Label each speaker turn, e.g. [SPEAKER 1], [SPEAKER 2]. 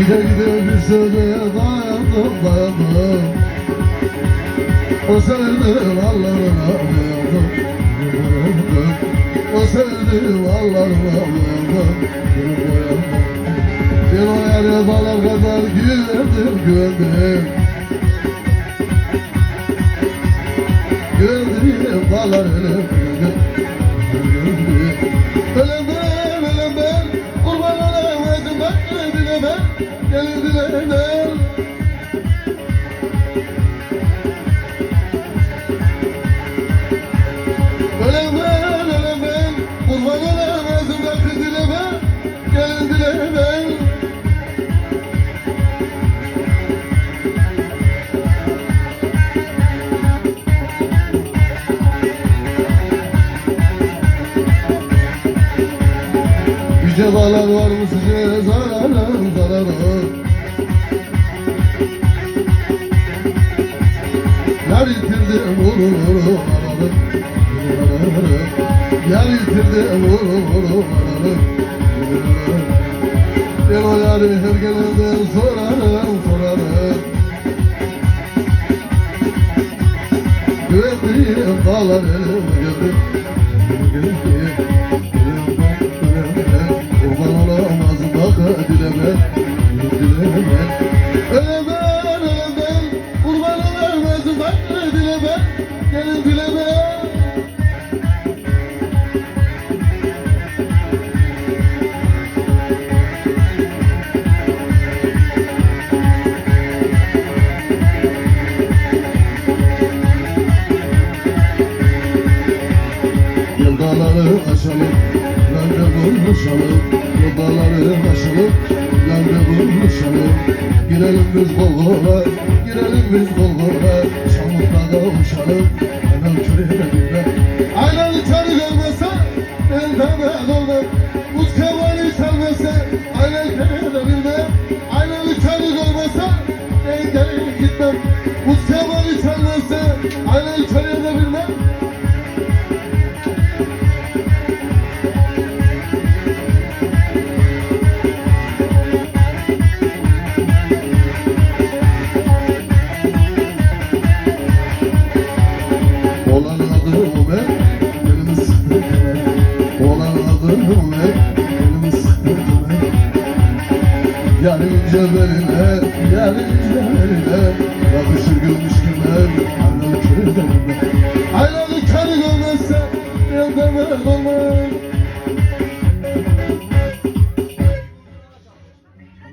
[SPEAKER 1] Gide gide bir söyle dayandım dayandım O sevdi vallarına dayandım. O sevdi vallarına dayandım. Bir o yere dalar kadar güvendim güvendim Güvendim dalar ölüm güvendim ben Yüce dağlar var mı size Yar yitirdim ararım. Yar yitirdim ararım. Ben o yarı her gelenden sorarım sorarım Güvendiğim dağlar elime geldi Geldi Kurban olamaz bak Dileme Gelin dileme Yıldaları aşalım Randevu buluşalım Yıldaları aşalım Randevu buluşalım Girelim biz Golgot'a Girelim biz Hemen köreye binme Aynen içeri gelmese Ben temel olmam Mut kemali çalmasa Aynen Göberler, yarın göberler Yakışır gümüş gümer, anıl körler Aynalı karı görmezse, yılda ver olmaz.